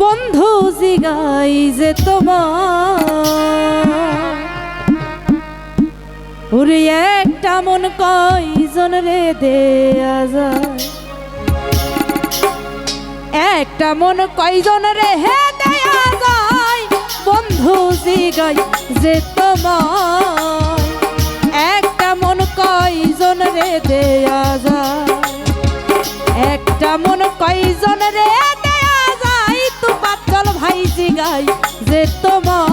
বন্ধু জিগাই যে তোমার। ওরে একটা মন কয়জন রে দেয়া যায়। একটা মন কয়জন রে হে দেয়া যায়। বন্ধু জিগাই যে তোমার। একটা মন কয়জন রে দেয়া যায়। একটা মন কয়জন রে সবাই জিগাই যে তোমার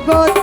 গো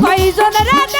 কয়জন রে